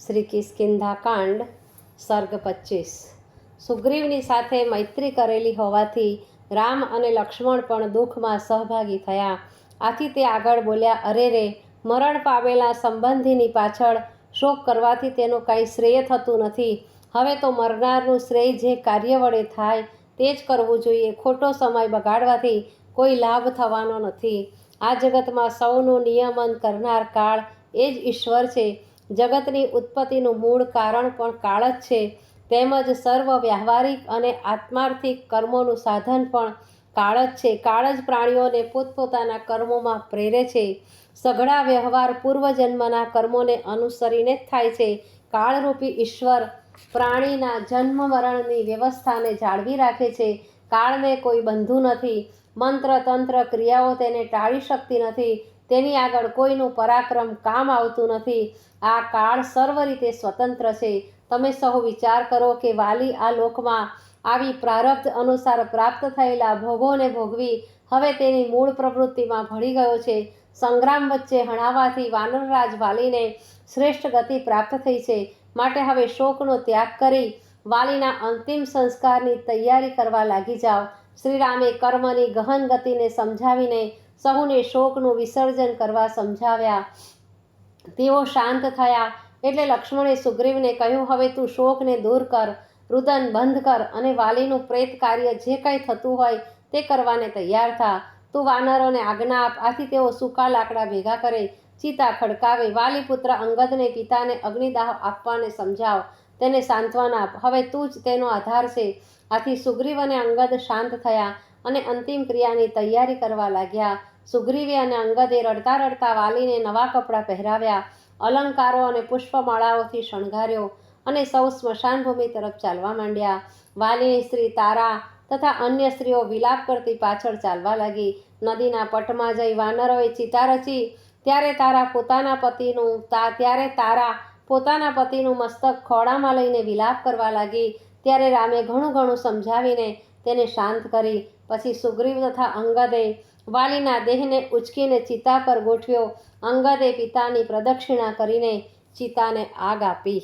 શ્રી કિસ્કિંધા કાંડ સર્ગ પચીસ. સુગ્રીવની સાથે મૈત્રી કરેલી હોવાથી રામ અને લક્ષ્મણ પણ દુઃખમાં સહભાગી થયા. આથી તે આગળ બોલ્યા, અરે રે, મરણ પામેલા સંબંધીની પાછળ શોક કરવાથી તેનું કાંઈ શ્રેય થતું નથી. હવે તો મરનારનું શ્રેય જે કાર્ય વડે થાય તે જ કરવું જોઈએ. ખોટો સમય બગાડવાથી કોઈ લાભ થવાનો નથી. આ જગતમાં સૌનું નિયમન કરનાર કાળ એ જ ઈશ્વર છે. જગતની ઉત્પત્તિનું મૂળ કારણ પણ કાળ જ છે. તેમજ સર્વ વ્યવહારિક અને આત્માર્થિક કર્મોનું સાધન પણ કાળ જ છે. કાળ જ પ્રાણીઓને પોતપોતાના કર્મોમાં પ્રેરે છે. સઘળા વ્યવહાર પૂર્વજન્મના કર્મોને અનુસરીને જ થાય છે. કાળરૂપી ઈશ્વર પ્રાણીના જન્મ મરણની વ્યવસ્થાને જાળવી રાખે છે. કાળને કોઈ બંધુ નથી. મંત્ર તંત્ર ક્રિયાઓ તેને ટાળી શકતી નથી. તેની આગળ કોઈનું પરાક્રમ કામ આવતું નથી. આ કાળ સર્વ રીતે સ્વતંત્ર છે. તમે સહુ વિચાર કરો કે વાલી આ લોકમાં આવી પ્રારબ્ધ અનુસાર પ્રાપ્ત થયેલા ભોગોને ભોગવી હવે તેની મૂળ પ્રવૃત્તિમાં ભળી ગયો છે. સંગ્રામ વચ્ચે હણાવાથી વાનરરાજ વાલીને શ્રેષ્ઠ ગતિ પ્રાપ્ત થઈ છે. માટે હવે શોકનો ત્યાગ કરી વાલીના અંતિમ સંસ્કારની તૈયારી કરવા લાગી જાઓ. શ્રીરામે કર્મની ગહન ગતિને સમજાવીને સહુને શોકનું વિસર્જન કરવા સમજાવ્યા. તેઓ શાંત થયા. એટલે લક્ષ્મણે સુગ્રીવને કહ્યું, હવે તું શોકને દૂર કર, રુદન બંધ કર અને વાલીનું પ્રેત કાર્ય જે કંઈ થતું હોય તે કરવાને તૈયાર થા. તું વાનરોને આજ્ઞા આપ. આથી તેઓ સૂકા લાકડા ભેગા કરે, ચિતા ખડકાવે. વાલી પુત્ર અંગદને પિતાને અગ્નિદાહ આપવાને સમજાવ. તેને સાંત્વના આપ. હવે તું જ તેનો આધાર છે. આથી સુગ્રીવ અને અંગદ શાંત થયા અને અંતિમ ક્રિયાની તૈયારી કરવા લાગ્યા. સુગ્રીવે અને અંગદે રડતા રડતા વાલીને નવા કપડાં પહેરાવ્યા, અલંકારો અને પુષ્પમાળાઓથી શણગાર્યો અને સૌ સ્મશાનભૂમિ તરફ ચાલવા માંડ્યા. વાલીની સ્ત્રી તારા તથા અન્ય સ્ત્રીઓ વિલાપ કરતી પાછળ ચાલવા લાગી. નદીના પટમાં જઈ વાનરોએ ચિતા રચી, ત્યારે તારા પોતાના પતિનું તા, ત્યારે તારા પોતાના પતિનું મસ્તક ખોળામાં લઈને વિલાપ કરવા લાગી. ત્યારે રામે ઘણું ઘણું સમજાવીને તેને શાંત કરી. પછી સુગ્રીવ તથા અંગદે વાલીના દેહને ઉચકીને ચિતા પર ગોઠવ્યો. અંગદે પિતાની પ્રદક્ષિણા કરીને ચિતાને આગ આપી.